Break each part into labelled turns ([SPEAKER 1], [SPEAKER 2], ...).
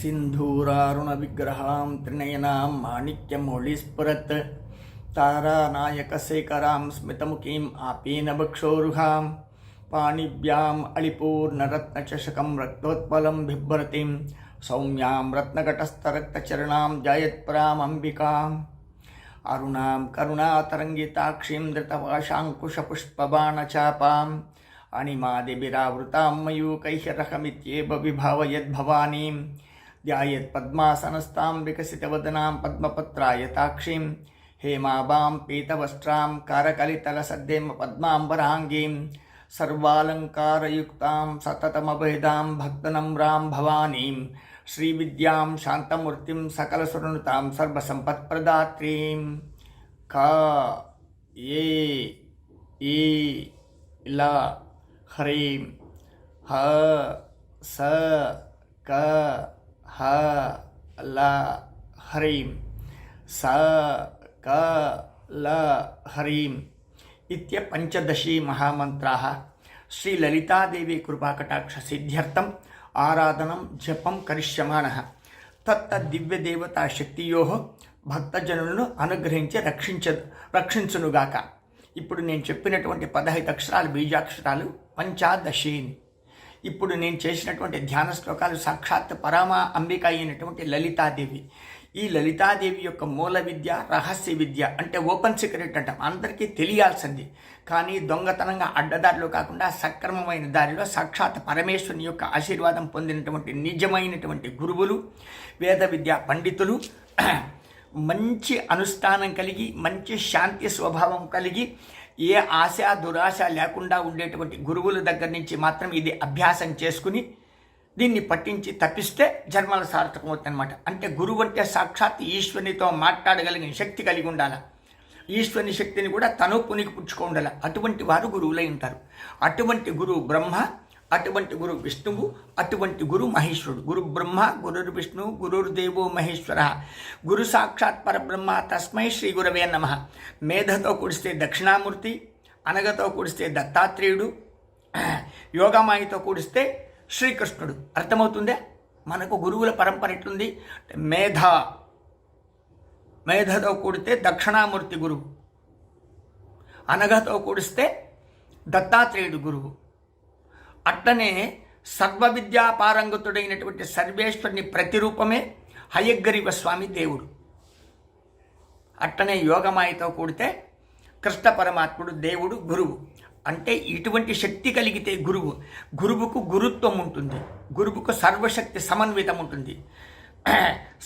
[SPEAKER 1] सिन्धूरारुणविग्रहां त्रिनयनां माणिक्यमौलिस्फुरत् तारानायकशेखरां स्मितमुखीम् आपेनभक्षोरुहां पाणिभ्याम् अलिपूर्णरत्नचषकं रक्तोत्पलं बिभ्रतिं सौम्यां रत्नकटस्थरक्तचरणां जयत्परामम्बिकाम् अरुणां करुणातरङ्गिताक्षीं धृतपाशाङ्कुशपुष्पबाणचापाम् अणिमादिभिरावृतां मयूकैः रहमित्येव विभावयद्भवानीम् ध्यायेत् पद्मासनस्तां विकसितवदनां पद्मपत्रायताक्षीं हेमाबां पीतवस्त्रां कारकलितलसद्यं पद्माम्बराङ्गीं सर्वालङ्कारयुक्तां सततमभेदां भक्तनम्रां भवानीं श्रीविद्यां शान्तमूर्तिं सकलसुरणुतां सर्वसम्पत्प्रदात्रीं का ये ई ल ह्रीं ह स क హ ల హ్రీం స క ల హ్రీం ఇత్య పంచదశీ మహామంత్రా శ్రీ లలితాదేవి కృపాకటాక్ష సిద్ధ్యర్థం ఆరాధనం జపం కరిష్యమాణ తత్త దివ్యదేవతా శక్తియో భక్తజనులను అనుగ్రహించి రక్షించ రక్షించునుగాక ఇప్పుడు నేను చెప్పినటువంటి పదహైదు అక్షరాలు బీజాక్షరాలు పంచాదశీని ఇప్పుడు నేను చేసినటువంటి ధ్యాన శ్లోకాలు సాక్షాత్ పరమ అంబిక అయినటువంటి లలితాదేవి ఈ లలితాదేవి యొక్క మూల విద్య రహస్య విద్య అంటే ఓపెన్ సీక్రెట్ అంటాం అందరికీ తెలియాల్సింది కానీ దొంగతనంగా అడ్డదారిలో కాకుండా సక్రమమైన దారిలో సాక్షాత్ పరమేశ్వరుని యొక్క ఆశీర్వాదం పొందినటువంటి నిజమైనటువంటి గురువులు వేద విద్యా పండితులు మంచి అనుష్ఠానం కలిగి మంచి శాంతి స్వభావం కలిగి ఏ ఆశ దురాశ లేకుండా ఉండేటువంటి గురువుల దగ్గర నుంచి మాత్రం ఇది అభ్యాసం చేసుకుని దీన్ని పట్టించి తప్పిస్తే జన్మల సార్థకం అవుతుందన్నమాట అంటే గురువు అంటే సాక్షాత్ ఈశ్వరునితో మాట్లాడగలిగిన శక్తి కలిగి ఉండాల ఈశ్వరుని శక్తిని కూడా తను పునికి పుచ్చుకోండాల అటువంటి వారు గురువులై ఉంటారు అటువంటి గురువు బ్రహ్మ అటువంటి గురు విష్ణువు అటువంటి గురు మహేశ్వరుడు గురు బ్రహ్మ గురుర్ విష్ణు దేవో మహేశ్వర గురు సాక్షాత్ పరబ్రహ్మ తస్మై శ్రీ గురవే నమ మేధతో కూడిస్తే దక్షిణామూర్తి అనగతో కూడిస్తే దత్తాత్రేయుడు యోగమాయితో కూడిస్తే శ్రీకృష్ణుడు అర్థమవుతుందే మనకు గురువుల పరంపర ఎట్లుంది మేధ మేధతో కూడితే దక్షిణామూర్తి గురువు అనగతో కూడిస్తే దత్తాత్రేయుడు గురువు అట్టనే సర్వ పారంగతుడైనటువంటి సర్వేశ్వరుని ప్రతిరూపమే హయగ్గరీవ స్వామి దేవుడు అట్టనే యోగమాయతో కూడితే కృష్ణ పరమాత్ముడు దేవుడు గురువు అంటే ఇటువంటి శక్తి కలిగితే గురువు గురువుకు గురుత్వం ఉంటుంది గురువుకు సర్వశక్తి సమన్వితం ఉంటుంది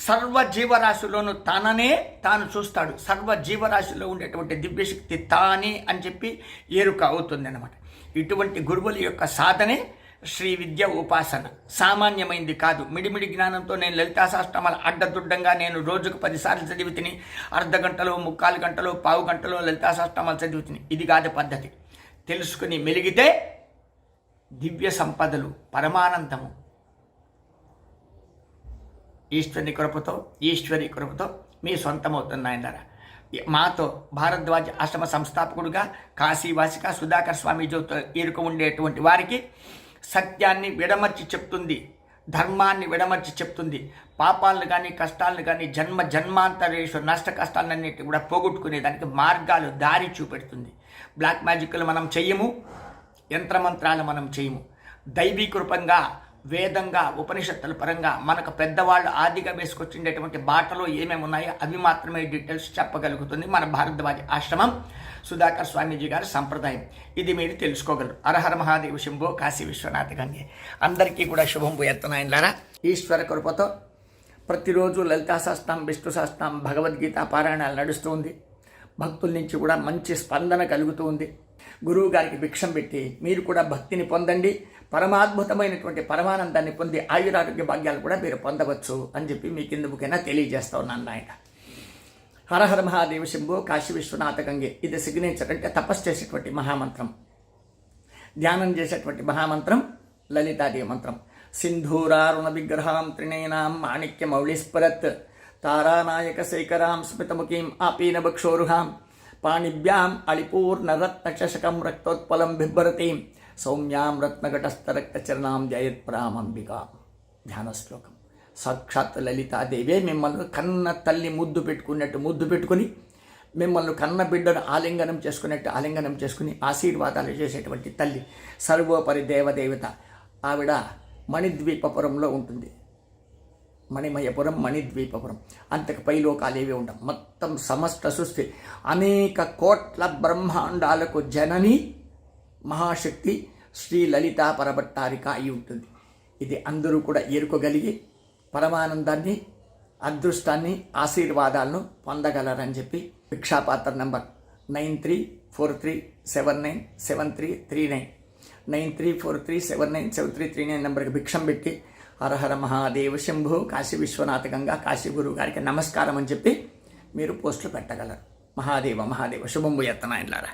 [SPEAKER 1] సర్వ జీవరాశిలోను తననే తాను చూస్తాడు సర్వ జీవరాశిలో ఉండేటువంటి దివ్యశక్తి తానే అని చెప్పి ఏరుక అవుతుంది అనమాట ఇటువంటి గురువుల యొక్క సాధనే శ్రీ విద్య ఉపాసన సామాన్యమైంది కాదు మిడిమిడి జ్ఞానంతో నేను లలితాశాస్త్రమాల అడ్డదుడ్డంగా నేను రోజుకు పదిసార్లు చదివి తిని అర్ధ గంటలో ముక్కాలు గంటలో పావు గంటలో లలితాశాస్త్రమాలు చదివి తిని ఇది కాదు పద్ధతి తెలుసుకుని మెలిగితే దివ్య సంపదలు పరమానందము ఈశ్వరి కృపతో ఈశ్వరి కృపతో మీ సొంతమవుతుంది నాయన మాతో భారద్వాజ ఆశ్రమ సంస్థాపకుడుగా కాశీవాసిక సుధాకర్ స్వామి జ్యోతితో ఈరుకు ఉండేటువంటి వారికి సత్యాన్ని విడమర్చి చెప్తుంది ధర్మాన్ని విడమర్చి చెప్తుంది పాపాలను కానీ కష్టాలను కానీ జన్మ జన్మాంతరేషు నష్ట కష్టాలన్నిటి కూడా పోగొట్టుకునే దానికి మార్గాలు దారి చూపెడుతుంది బ్లాక్ మ్యాజిక్లు మనం చెయ్యము యంత్రమంత్రాలు మనం చేయము దైవీకృపంగా వేదంగా ఉపనిషత్తుల పరంగా మనకు పెద్దవాళ్ళు ఆదిగా వేసుకొచ్చిండేటువంటి బాటలో ఏమేమి ఉన్నాయో అవి మాత్రమే డీటెయిల్స్ చెప్పగలుగుతుంది మన భారద్వాజ ఆశ్రమం సుధాకర్ స్వామీజీ గారి సంప్రదాయం ఇది మీరు తెలుసుకోగలరు అరహర మహాదేవ శంభు కాశీ విశ్వనాథ గంగే అందరికీ కూడా శుభం పోయేస్తున్నాయన్లారా ఈశ్వర కృపతో ప్రతిరోజు లలితా శాస్త్రం విష్ణు శాస్త్రం భగవద్గీత పారాయణాలు నడుస్తుంది భక్తుల నుంచి కూడా మంచి స్పందన కలుగుతుంది గురువు గారికి భిక్షం పెట్టి మీరు కూడా భక్తిని పొందండి పరమాద్భుతమైనటువంటి పరమానందాన్ని పొంది ఆయురారోగ్య భాగ్యాలు కూడా మీరు పొందవచ్చు అని చెప్పి మీకు ఎందుకైనా తెలియజేస్తా ఉన్నాను ఆయన హరహర మహాదేవ శంభు కాశీ విశ్వనాథ గంగే ఇది సిగ్నేచర్ అంటే తపస్సు చేసేటువంటి మహామంత్రం ధ్యానం చేసేటువంటి మహామంత్రం లలితాదేవి మంత్రం సింధూరారుణ విగ్రహాం త్రిణేనాం మాణిక్య మౌళిస్పరత్ తారానాయక శేఖరాం స్మితముఖీం ఆపీన భక్షోరుహాం పాణిభ్యాం చషకం రక్తోత్పలం బిభ్రతి సౌమ్యాం జయత్ ప్రామంబిక ధ్యాన శ్లోకం సాక్షాత్ లలితాదేవే మిమ్మల్ని కన్న తల్లి ముద్దు పెట్టుకున్నట్టు ముద్దు పెట్టుకుని మిమ్మల్ని కన్న బిడ్డను ఆలింగనం చేసుకున్నట్టు ఆలింగనం చేసుకుని ఆశీర్వాదాలు చేసేటువంటి తల్లి సర్వోపరి దేవదేవత ఆవిడ మణిద్వీపపురంలో ఉంటుంది మణిమయపురం మణిద్వీపపురం అంతకు పై పైలోకాలేవి ఉంటాం మొత్తం సమస్త సృష్టి అనేక కోట్ల బ్రహ్మాండాలకు జనని మహాశక్తి శ్రీ లలితా పరభట్టారిక అయి ఉంటుంది ఇది అందరూ కూడా ఏరుకోగలిగి పరమానందాన్ని అదృష్టాన్ని ఆశీర్వాదాలను పొందగలరని చెప్పి భిక్షాపాత్ర number nine three four three seven nine seven three three nine nine three four three seven nine seven three three nine నెంబర్కి భిక్షం పెట్టి హరహర మహాదేవ శంభు కాశీ విశ్వనాథ గంగా కాశీ గురువు గారికి నమస్కారం అని చెప్పి మీరు పోస్టులు పెట్టగలరు మహాదేవ మహాదేవ శుభంభు ఎత్తనాయన్లారా